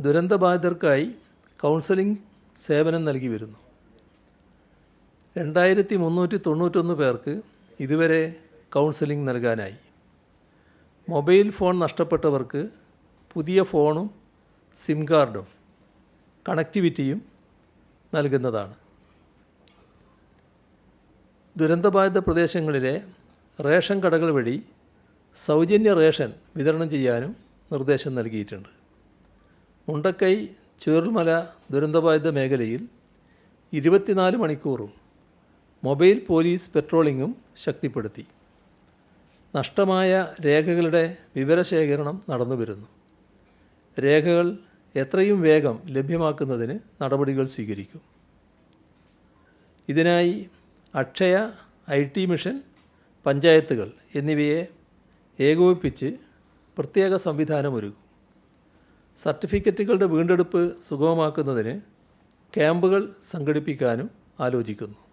ദുരന്തബാധിതർക്കായി counselling സേവനം നൽകി വരുന്നു. രണ്ടായിരത്തി മുന്നൂറ്റി തൊണ്ണൂറ്റൊന്ന് പേർക്ക് ഇതുവരെ കൗൺസലിംഗ് നൽകാനായി. മൊബൈൽ ഫോൺ നഷ്ടപ്പെട്ടവർക്ക് പുതിയ ഫോണും സിം കാർഡും കണക്ടിവിറ്റിയും നൽകുന്നതാണ്. ദുരന്തബാധിത പ്രദേശങ്ങളിലെ റേഷൻ കടകൾ വഴി സൗജന്യ റേഷൻ വിതരണം ചെയ്യാനും നിർദ്ദേശം നൽകിയിട്ടുണ്ട്. മുണ്ടക്കൈ ചേറുമല ദുരന്തബാധിത മേഖലയിൽ ഇരുപത്തിനാല് മണിക്കൂറും മൊബൈൽ പോലീസ് പെട്രോളിങ്ങും ശക്തിപ്പെടുത്തി. നഷ്ടമായ രേഖകളുടെ വിവരശേഖരണം നടന്നു വരുന്നു. രേഖകൾ എത്രയും വേഗം ലഭ്യമാക്കുന്നതിന് നടപടികൾ സ്വീകരിക്കും. ഇതിനായി അക്ഷയ ഐ ടി മിഷൻ പഞ്ചായത്തുകൾ എന്നിവയെ ഏകോപിപ്പിച്ച് പ്രത്യേക സംവിധാനമൊരുക്കും. സർട്ടിഫിക്കറ്റുകളുടെ വീണ്ടെടുപ്പ് സുഗമമാക്കുന്നതിന് ക്യാമ്പുകൾ സംഘടിപ്പിക്കാനും ആലോചിക്കുന്നു.